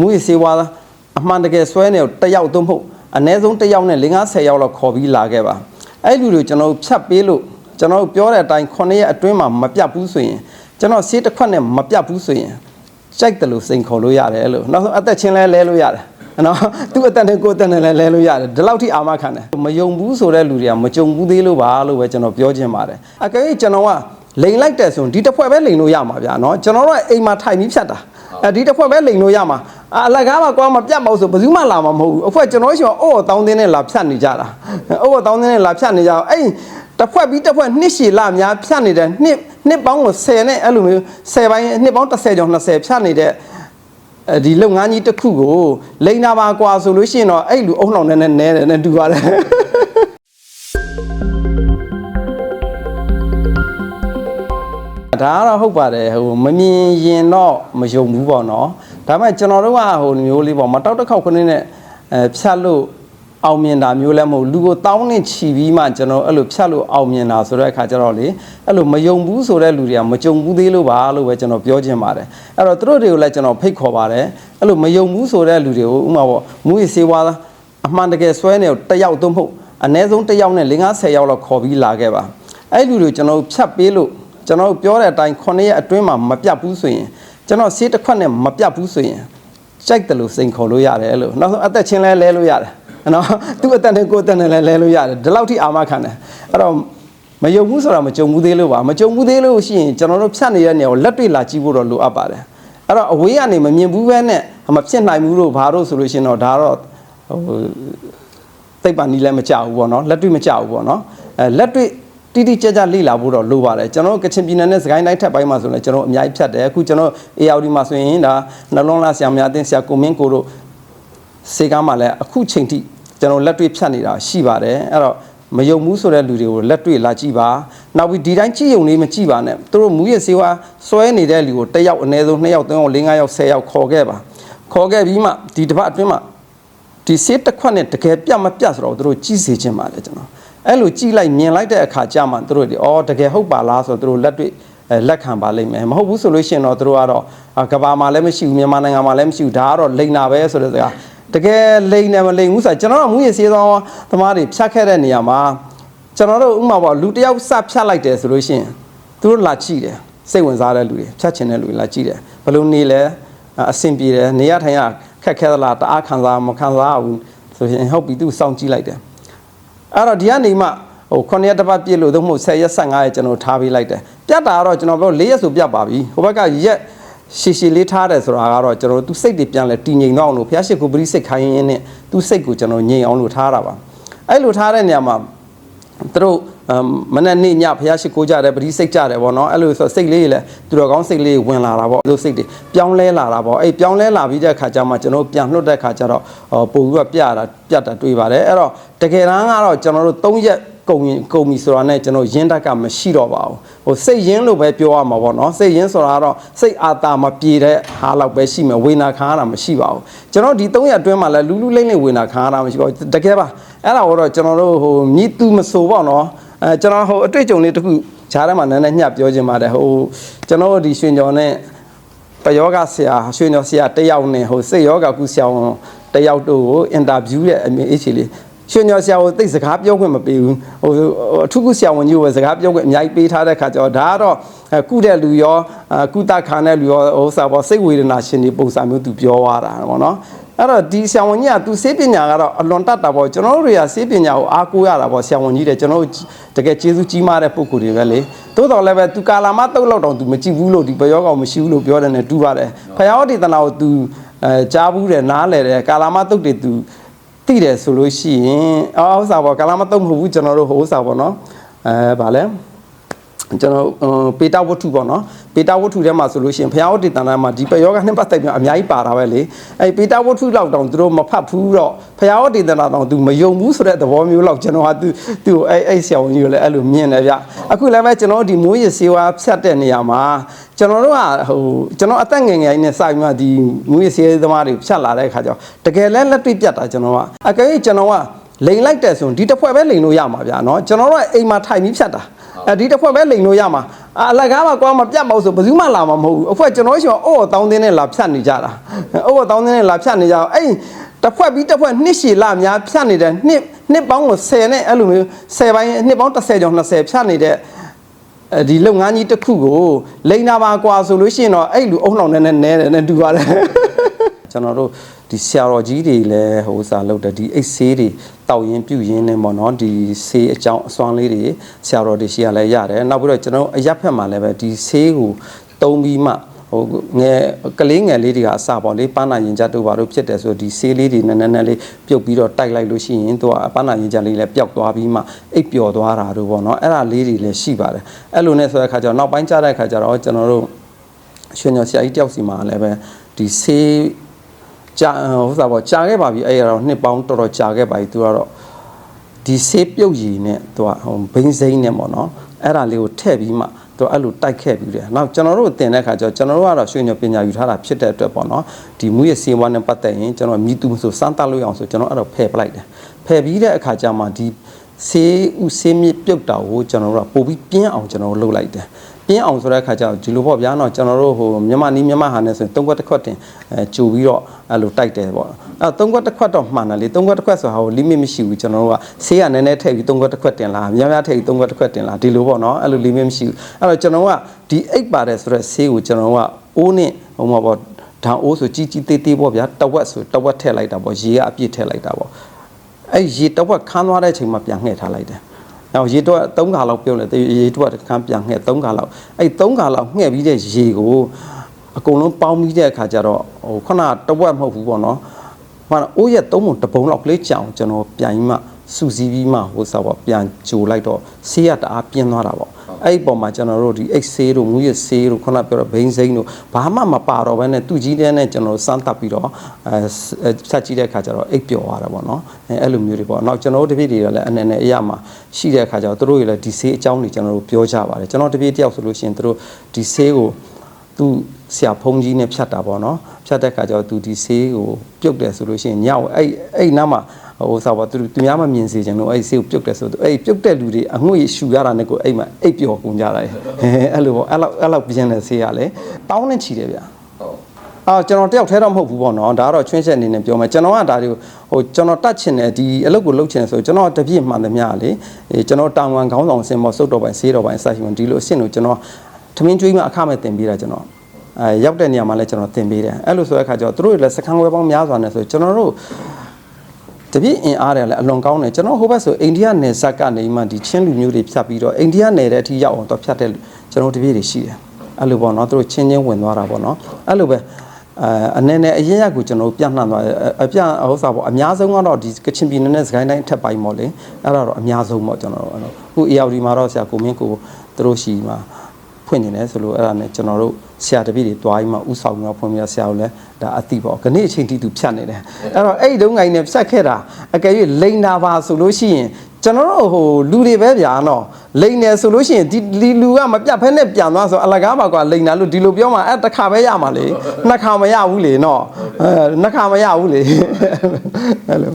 မူရစေဝါအမှန်တကယ်ဆွဲနေတယောက်သုံးဖို့အ ਨੇ ဆုံးတစ်ယောက်နဲ့5 50ယောက်လောက်ခေါ်ပြီးလာခဲ့ပါအဲ့လူတွေကျွန်တော်တို့ဖြတ်ပေးလို့ကျွန်တော်တို့ပြောတဲ့အတိုင်း9ရက်အတွင်းမှာမပြတ်ဘူးဆိုရင်ကျွန်တော်ဆေးတစ်ခွက်နဲ့မပြတ်ဘူးဆိုရင်ကြိုက်တယ်လို့စိန်ခေါ်လို့ရတယ်လို့နောက်ဆုံးအသက်ချင်းလဲလဲလို့ရတယ်နော်သူ့အသက်နဲ့ကိုယ်အသက်နဲ့လဲလဲလို့ရတယ်ဒီလောက်ထိအာမခံတယ်မယုံဘူးဆိုတဲ့လူတွေကမကြုံဘူးသေးလို့ပါလို့ပဲကျွန်တော်ပြောချင်ပါတယ်အကယ်၍ကျွန်တော်က လိန်လိုက်တယ်ဆိုရင်ဒီတစ်ဖွဲ့ပဲလိန်လို့ရမှာဗျာနော်ကျွန်တော်တို့ကအိမ်မှာထိုင်ပြီးဖြတ်တာအဲဒီတစ်ဖွဲ့ပဲလိန်လို့ရမှာအာအလကားမှာကွာမပြတ်ပါဘူးဆိုဘယ်သူမှလာမှာမဟုတ်ဘူးအဖွဲကျွန်တော်ရှိမှအော်တောင်းတင်းနဲ့လာဖြတ်နေကြတာအော်တောင်းတင်းနဲ့လာဖြတ်နေကြတော့အဲ့တစ်ဖွဲ့ပြီးတစ်ဖွဲ့နှစ်ရှည်လာများဖြတ်နေတဲ့နှစ်နှစ်ပေါင်းကို10နဲ့အဲ့လိုမျိုး10ပိုင်းနှစ်ပေါင်း30ကျော်20ဖြတ်နေတဲ့အဲဒီလုပ်ငန်းကြီးတစ်ခုကိုလိန်နာပါကွာဆိုလို့ရှိရင်တော့အဲ့လူအုံနှောင်နဲ့နဲတယ်နဲ့တူပါတယ် ဒါကတော့ဟုတ်ပါတယ်ဟိုမမြင်ရင်တော့မယုံဘူးပေါ့နော်ဒါပေမဲ့ကျွန်တော်တို့ကဟိုမျိုးလေးပေါ့မတောက်တစ်ခေါက်ခင်းနဲ့အဲဖြတ်လို့အောင်မြင်တာမျိုးလည်းမဟုတ်လူကိုတောင်းနဲ့ချီပြီးမှကျွန်တော်အဲ့လိုဖြတ်လို့အောင်မြင်တာဆိုတဲ့အခါကျတော့လေအဲ့လိုမယုံဘူးဆိုတဲ့လူတွေကမကြုံဘူးသေးလို့ပါလို့ပဲကျွန်တော်ပြောချင်ပါတယ်အဲ့တော့သူတို့တွေကိုလည်းကျွန်တော်ဖိတ်ခေါ်ပါတယ်အဲ့လိုမယုံဘူးဆိုတဲ့လူတွေကိုဥမာပေါ့မူရစေဝါအမှန်တကယ်ဆွဲနေတယောက်သုံးဖို့အ ਨੇ ဆုံးတစ်ယောက်နဲ့5 50ယောက်လောက်ခေါ်ပြီးလာခဲ့ပါအဲ့လူတွေကျွန်တော်ဖြတ်ပေးလို့ ကျွန်တော်တို့ပြောတဲ့အတိုင်း9ရက်အတွင်းမှာမပြတ်ဘူးဆိုရင်ကျွန်တော်ဆေးတစ်ခွက်နဲ့မပြတ်ဘူးဆိုရင်ကြိုက်တယ်လို့စိန်ခေါ်လို့ရတယ်လို့နောက်ဆုံးအသက်ချင်းလဲလဲလို့ရတယ်နော်သူ့အသက်နဲ့ကိုယ်အသက်နဲ့လဲလဲလို့ရတယ်ဒီလောက်ထိအာမခံတယ်အဲ့တော့မယုံဘူးဆိုတာမကြုံဘူးသေးလို့ပါမကြုံဘူးသေးလို့ရှိရင်ကျွန်တော်တို့ဖြတ်နေတဲ့နေရာကိုလက်တွေ့လာကြည့်ဖို့တော့လိုအပ်ပါတယ်အဲ့တော့အဝေးကနေမမြင်ဘူးပဲနဲ့မဖြစ်နိုင်ဘူးလို့ဘာလို့ဆိုလို့ရှိရင်တော့ဒါတော့ဟိုသိပ္ပံနီးလည်းမကြဘူးပေါ့နော်လက်တွေ့မကြဘူးပေါ့နော်အဲလက်တွေ့ တိတိကျကျလေ့လာဖို့တော့လိုပါတယ်ကျွန်တော်တို့ကချင်ပြည်နယ်နဲ့စကိုင်းတိုင်းထက်ပိုင်းမှာဆိုရင်ကျွန်တော်အများကြီးဖြတ်တယ်အခုကျွန်တော် ARD မှာဆိုရင်ဒါနှလုံးသားဆရာမများအသင်းဆရာကိုမင်းကိုတို့စေကားမှာလည်းအခုချိန်ထိကျွန်တော်လက်တွေ့ဖြတ်နေတာရှိပါတယ်အဲ့တော့မယုံဘူးဆိုတဲ့လူတွေကိုလက်တွေ့လာကြည့်ပါနောက်ပြီးဒီတိုင်းကြည့်ုံလေးမကြည့်ပါနဲ့သူတို့မူရစေဝါစွဲနေတဲ့လူကိုတစ်ယောက်အနည်းဆုံး2ယောက်3ယောက်4 5ယောက်10ယောက်ခေါ်ခဲ့ပါခေါ်ခဲ့ပြီးမှဒီတစ်ပတ်အတွင်းမှာဒီဆေးတစ်ခွက်နဲ့တကယ်ပြတ်မပြတ်ဆိုတော့သူတို့ကြီးစေခြင်းပါလေကျွန်တော် အဲ့လိုကြီးလိုက်မြင်လိုက်တဲ့အခါကျမှသူတို့ဒီအော်တကယ်ဟုတ်ပါလားဆိုတော့သူတို့လက်တွေ့အဲလက်ခံပါလိမ့်မယ်မဟုတ်ဘူးဆိုလို့ရှိရင်တော့သူတို့ကတော့အာကဘာမှာလည်းမရှိဘူးမြန်မာနိုင်ငံမှာလည်းမရှိဘူးဒါကတော့လိန်နာပဲဆိုတဲ့စကားတကယ်လိန်နေမလိန်ဘူးဆိုတော့ကျွန်တော်တို့မူရစေးသောသမားတွေဖြတ်ခဲ့တဲ့နေရာမှာကျွန်တော်တို့ဥပမာပေါ့လူတစ်ယောက်စဖြတ်လိုက်တယ်ဆိုလို့ရှိရင်သူတို့လာကြည့်တယ်စိတ်ဝင်စားတဲ့လူတွေဖြတ်ချင်တဲ့လူတွေလာကြည့်တယ်ဘယ်လိုနေလဲအဆင်ပြေတယ်နေရထိုင်ရခက်ခဲသလားတအားခံစားမခံစားဘူးဆိုရင်ဟုတ်ပြီသူစောင့်ကြည့်လိုက်တယ် အဲ့တော့ဒီကနေမှဟို9ရက်တစ်ပတ်ပြည့်လို့သို့မဟုတ်10ရက်15ရက်ကျွန်တော်ထားပေးလိုက်တယ်ပြတ်တာကတော့ကျွန်တော်ပြော4ရက်ဆိုပြတ်ပါပြီဟိုဘက်ကရက်ရှည်ရှည်လေးထားတယ်ဆိုတာကတော့ကျွန်တော်သူစိတ်တွေပြန်လဲတည်ငြိမ်တော့အောင်လို့ဘုရားရှိခိုးပရိစိတ်ခိုင်းရင်းနဲ့သူစိတ်ကိုကျွန်တော်ငြိမ်အောင်လို့ထားတာပါအဲ့လိုထားတဲ့နေရာမှာသူတို့အ မ်မနေ့နေ့ညဖះရှိခိုးကြတယ်ပရိစိတ်ကြတယ်ဗောနော်အဲ့လိုဆိုစိတ်လေးလည်းသူတော်ကောင်းစိတ်လေးဝင်လာတာဗောလို့စိတ်တွေပြောင်းလဲလာတာဗောအဲ့ပြောင်းလဲလာပြီးတဲ့ခါကျမှကျွန်တော်တို့ပြန်လွတ်တဲ့ခါကျတော့ဟောပို့ပြီးတော့ပြတာပြတ်တာတွေ့ပါတယ်အဲ့တော့တကယ်တမ်းကတော့ကျွန်တော်တို့၃ရက်ကုန်ရင်ကုန်ပြီဆိုတာနဲ့ကျွန်တော်ရင်းတက်ကမရှိတော့ပါဘူးဟိုစိတ်ရင်းလို့ပဲပြောရမှာပေါ့နော်စိတ်ရင်းဆိုတာကတော့စိတ်အာတာမပြေတဲ့ဟာလောက်ပဲရှိမယ်ဝေနာခံရတာမရှိပါဘူးကျွန်တော်ဒီ၃ရက်အတွင်းမှာလည်းလူလူလိမ့်လိမ့်ဝေနာခံရတာမရှိပါဘူးတကယ်ပါအဲ့ဒါတော့ကျွန်တော်တို့ဟိုမြည်သူမဆိုပေါ့နော် အဲကျွန်တော်ဟိုအတွေ့အကြုံလေးတစ်ခုဈားထဲမှာနည်းနည်းညှပ်ပြောချင်ပါတယ်ဟိုကျွန်တော်တို့ဒီရွှေညော်နဲ့ပယောဂဆရာရွှေညော်ဆရာတယောက်နဲ့ဟိုစိတ်ယောဂကုဆရာဝန်တယောက်တို့ကိုအင်တာဗျူးတဲ့အမေအေးချီလေးရွှေညော်ဆရာကိုသိစကားပြောခွင့်မပေးဘူးဟိုအထုကုဆရာဝန်ကြီးကိုပဲစကားပြောခွင့်အများကြီးပေးထားတဲ့ခါကျတော့ဒါကတော့ကုတဲ့လူရောကုသခံတဲ့လူရောဟိုစားပေါ့စိတ်ဝေဒနာရှင်တွေပုံစံမျိုးသူပြောသွားတာပေါ့နော် အဲ့တော့ဒီဆရာဝန်ကြီးကသူစေးပညာကတော့အလွန်တတ်တာပေါ့ကျွန်တော်တို့တွေကစေးပညာကိုအားကိုးရတာပေါ့ဆရာဝန်ကြီးတဲ့ကျွန်တော်တို့တကယ်ကျေးဇူးကြီးမားတဲ့ပုံကိုယ်တွေပဲလေသို့တော်လည်းပဲသူကာလာမတုတ်လောက်တောင်သူမကြည့်ဘူးလို့ဒီဘယောကောင်မရှိဘူးလို့ပြောတယ်နဲ့တူပါတယ်ဖယားဒေသနာကိုသူအဲကြားဘူးတယ်နားလဲတယ်ကာလာမတုတ်တွေသူသိတယ်ဆိုလို့ရှိရင်အော်ဥစ္စာပေါ့ကာလာမတုတ်မဟုတ်ဘူးကျွန်တော်တို့ဟိုဥစ္စာပေါ့နော်အဲဗာလဲ ကျွန်တော်ပေတာဝတ္ထုပေါ့နော်ပေတာဝတ္ထုထဲမှာဆိုလို့ရှိရင်ဘုရားဝတ္တိတန်တိုင်းမှာဒီပယောဂနှစ်ပတ်သက်ပြီးအများကြီးပါတာပဲလေအဲပေတာဝတ္ထုလောက်တောင်သူတို့မဖတ်ဘူးတော့ဘုရားဝတ္တိတန်တောင်သူမယုံဘူးဆိုတဲ့သဘောမျိုးလောက်ကျွန်တော်ဟာသူသူ့အဲအဲ့ဆရာဝန်ကြီးကိုလည်းအဲ့လိုမြင်တယ်ဗျအခုလည်းပဲကျွန်တော်ဒီမိုးရစေဝါဖြတ်တဲ့နေရာမှာကျွန်တော်တို့ကဟိုကျွန်တော်အသက်ငယ်ငယ်လေးနဲ့စပြီးမှဒီမိုးရစေသမားတွေဖြတ်လာတဲ့အခါကျတော့တကယ်လဲလက်တွေ့ပြတ်တာကျွန်တော်ကအကယ်၍ကျွန်တော်က လိန်လိုက်တယ်ဆိုရင်ဒီတစ်ဖွဲ့ပဲလိန်လို့ရမှာဗျာနော်ကျွန်တော်တို့အိမ်မှာထိုင်ပြီးဖြတ်တာအဲဒီတစ်ဖွဲ့ပဲလိန်လို့ရမှာအလကားမှာကွာမပြတ်မအောင်ဆိုဘယ်သူမှလာမှာမဟုတ်ဘူးအဖွဲ့ကျွန်တော်ရှင်အော့တောင်းတင်းနဲ့လာဖြတ်နေကြတာအော့တောင်းတင်းနဲ့လာဖြတ်နေကြအောင်အဲ့တစ်ဖွဲ့ပြီးတစ်ဖွဲ့နှစ်ရှည်လများဖြတ်နေတဲ့နှစ်နှစ်ပေါင်းကို10နဲ့အဲ့လိုမျိုး10ပိုင်းနှစ်ပေါင်း30ကျော်20ဖြတ်နေတဲ့ဒီလုပ်ငန်းကြီးတစ်ခုကိုလိန်နာပါကွာဆိုလို့ရှိရင်တော့အဲ့လူအုံနှောင်နဲ့နဲနဲ့တူပါတယ်ကျွန်တော်တို့ ဒီဆရာတော်ကြီးတွေလည်းဟိုစားလုပ်တဲ့ဒီအိတ်ဆေးတွေတောက်ရင်ပြုတ်ရင်နဲ့ပေါ့နော်ဒီဆေးအကြောင်းအစွမ်းလေးတွေဆရာတော်တွေရှိရလဲရတယ်နောက်ပြီးတော့ကျွန်တော်တို့အရက်ဖက်မှာလည်းပဲဒီဆေးကိုတုံးပြီးမှဟိုငယ်ကလေးငယ်လေးတွေကအစပေါ့လေပန်းနာရင်ကြတို့ဘာလို့ဖြစ်တယ်ဆိုဒီဆေးလေးတွေနည်းနည်းနည်းလေးပြုတ်ပြီးတော့တိုက်လိုက်လို့ရှိရင်သူကပန်းနာရင်ကြလေးလည်းပျောက်သွားပြီးမှအိပ်ပျော်သွားတာတို့ပေါ့နော်အဲ့ဒါလေးတွေလည်းရှိပါတယ်အဲ့လိုနဲ့ဆိုတဲ့ခါကျတော့နောက်ပိုင်းကျတဲ့ခါကျတော့ကျွန်တော်တို့ရွှေညော်ဆရာကြီးတယောက်စီမှာလည်းပဲဒီဆေး ကြာဟိုစားပေါ့ကြာခဲ့ပါပြီအဲ့ရတော့နှစ်ပေါင်းတော်တော်ကြာခဲ့ပါပြီသူကတော့ဒီဆေးပြုတ်ရည်နဲ့သူကဟိုဘိန်းစိမ့်နဲ့ပေါ့နော်အဲ့ဒါလေးကိုထည့်ပြီးမှသူအဲ့လိုတိုက်ခဲ့ပြီးတယ်နောက်ကျွန်တော်တို့တင်တဲ့ခါကျတော့ကျွန်တော်တို့ကတော့ရွှေညောပညာယူထားတာဖြစ်တဲ့အတွက်ပေါ့နော်ဒီမူရဲ့စေဝါနဲ့ပတ်သက်ရင်ကျွန်တော်မြည်သူမဆိုစမ်းသပ်လို့ရအောင်ဆိုကျွန်တော်အဲ့တော့ဖယ်ပလိုက်တယ်ဖယ်ပြီးတဲ့အခါကျမှဒီဆေးဥဆေးမြစ်ပြုတ်တာကိုကျွန်တော်တို့ကပို့ပြီးပြင်းအောင်ကျွန်တော်တို့လုပ်လိုက်တယ် ပြင်းအောင်ဆိုတဲ့အခါကျတော့ဒီလိုပေါ့ဗျာနော်ကျွန်တော်တို့ဟိုမြန်မာနီးမြန်မာဟာနဲ့ဆိုရင်သုံးခွက်တစ်ခွက်တင်အဲကြိုပြီးတော့အဲ့လိုတိုက်တယ်ပေါ့အဲသုံးခွက်တစ်ခွက်တော့မှန်တယ်လေသုံးခွက်တစ်ခွက်ဆိုတာဟို limit မရှိဘူးကျွန်တော်တို့ကဆေးကနည်းနည်းထည့်ပြီးသုံးခွက်တစ်ခွက်တင်လာများများထည့်ပြီးသုံးခွက်တစ်ခွက်တင်လာဒီလိုပေါ့နော်အဲ့လို limit မရှိဘူးအဲ့တော့ကျွန်တော်ကဒီအိတ်ပါတယ်ဆိုတော့ဆေးကိုကျွန်တော်ကအိုးနဲ့ဟိုမှာပေါ့ဓာတ်အိုးဆိုကြီးကြီးသေးသေးပေါ့ဗျာတဝက်ဆိုတဝက်ထည့်လိုက်တာပေါ့ရေကအပြည့်ထည့်လိုက်တာပေါ့အဲ့ရေတဝက်ခန်းသွားတဲ့အချိန်မှာပြန်ငှဲ့ထားလိုက်တယ်။ နောက်ရေတော့3ခါလောက်ပြုတ်လဲရေတော့တစ်ခန်းပြန်ငှဲ့3ခါလောက်အဲ့3ခါလောက်ငှဲ့ပြီးတဲ့ရေကိုအကုန်လုံးပေါင်းပြီးတဲ့အခါကျတော့ဟိုခုနတဝက်မဟုတ်ဘူးပေါ့နော်။ဟာအိုးရက်3ပုံတပုံလောက်ကလေးကြောင်ကျွန်တော်ပြန်ပြီးမှစူစီးပြီးမှဟိုစားပေါ့ပြန်ကြိုလိုက်တော့ဆေးရတအားပြင်းသွားတာပေါ့။ အဲ့ဒီပုံမှာကျွန်တော်တို့ဒီ X ဆေးတို့ငူးရဆေးတို့ခုနပြောတော့ဘိန်းစိမ့်တို့ဘာမှမပါတော့ဘဲနဲ့သူကြီးတဲ့နဲ့ကျွန်တော်စမ်းသပ်ပြီးတော့အဲဆက်ကြည့်တဲ့အခါကျတော့အိပ်ပျော်သွားတာပေါ့နော်အဲအဲ့လိုမျိုးတွေပေါ့နောက်ကျွန်တော်တို့တပည့်တွေကလည်းအနေနဲ့အရာမှာရှိတဲ့အခါကျတော့သူတို့တွေလည်းဒီဆေးအကြောင်းတွေကျွန်တော်တို့ပြောကြပါတယ်ကျွန်တော်တပည့်တယောက်ဆိုလို့ရှိရင်သူတို့ဒီဆေးကိုသူဆရာဖုံးကြီးနဲ့ဖြတ်တာပေါ့နော်ဖြတ်တဲ့အခါကျတော့သူဒီဆေးကိုပြုတ်တယ်ဆိုလို့ရှိရင်ညောက်အဲ့အဲ့နားမှာ ဟိုစားပါသူသူများမမြင်စေချင်လို့အဲ့ဆေးကိုပြုတ်တယ်ဆိုတော့အဲ့ပြုတ်တဲ့လူတွေအငွေ့ရှူရတာနဲ့ကိုအဲ့မှာအိပ်ပျော်ကုန်ကြတာဟဲ့အဲ့လိုပေါ့အဲ့လောက်အဲ့လောက်ပြင်းတဲ့ဆေးရလဲတောင်းနဲ့ချီတယ်ဗျာအာကျွန်တော်တယောက်တည်းတော့မဟုတ်ဘူးပေါ့နော်ဒါကတော့ချွင်းချက်အနေနဲ့ပြောမယ်ကျွန်တော်ကဒါတွေကိုဟိုကျွန်တော်တတ်ချင်တယ်ဒီအလုပ်ကိုလုပ်ချင်တယ်ဆိုကျွန်တော်တပြည့်မှန်သမျှလေအေးကျွန်တော်တောင်ဝန်ခေါင်းဆောင်အဆင့်ပေါ့စုတ်တော်ပိုင်းဆေးတော်ပိုင်းစိုက်ရှင်ဒီလိုအဆင့်ကိုကျွန်တော်ထမင်းကျွေးမှအခမဲ့တင်ပေးတာကျွန်တော်အဲရောက်တဲ့နေရာမှာလည်းကျွန်တော်တင်ပေးတယ်အဲ့လိုဆိုတဲ့အခါကျတော့သူတို့တွေလည်းစခန်းဝဲပေါင်းများစွာနဲ့ဆိုကျွန်တော်တို့ တပြည့်အင်အားတယ်လည်းအလွန်ကောင်းတယ်ကျွန်တော်ဟိုဘက်ဆိုအိန္ဒိယနယ်စပ်ကနေမှဒီချင်းလူမျိုးတွေဖြတ်ပြီးတော့အိန္ဒိယနယ်တဲ့အထိရောက်အောင်တော့ဖြတ်တဲ့ကျွန်တော်တပြည့်တွေရှိတယ်အဲ့လိုပေါ့နော်သူတို့ချင်းချင်းဝင်သွားတာပေါ့နော်အဲ့လိုပဲအဲအနေနဲ့အရင်ရက်ကိုကျွန်တော်တို့ပြန့်နှံ့သွားတယ်အအပြန့်ဥစ္စာပေါ့အများဆုံးကတော့ဒီကချင်ပြည်နယ်နဲ့စကိုင်းတိုင်းအထက်ပိုင်းပေါ့လေအဲ့ဒါတော့အများဆုံးပေါ့ကျွန်တော်တို့အဲ့တော့ခု ARD မှာတော့ဆရာကိုမင်းကိုသူတို့ရှိမှာ ဖွင့်နေတယ်ဆိုလို့အဲ့ဒါနဲ့ကျွန်တော်တို့ဆရာတပည့်တွေတွားပြီးမှဥဆောင်ပြီးမှဖွင့်ပြဆရာကိုလည်းဒါအတိပေါ့ခဏအချိန်တိသူဖြတ်နေတယ်အဲ့တော့အဲ့ဒီတုန်းကနေဖြတ်ခဲ့တာအကယ်၍လိန်နာပါဆိုလို့ရှိရင်ကျွန်တော်တို့ဟိုလူတွေပဲဗျာနော်လိန်နေဆိုလို့ရှိရင်ဒီဒီလူကမပြတ်ဖဲနဲ့ပြန်သွားဆိုအလကားပါကွာလိန်နာလို့ဒီလိုပြောမှအဲ့တစ်ခါပဲရမှာလေနှစ်ခါမရဘူးလေနော်အဲနှစ်ခါမရဘူးလေအဲ့လို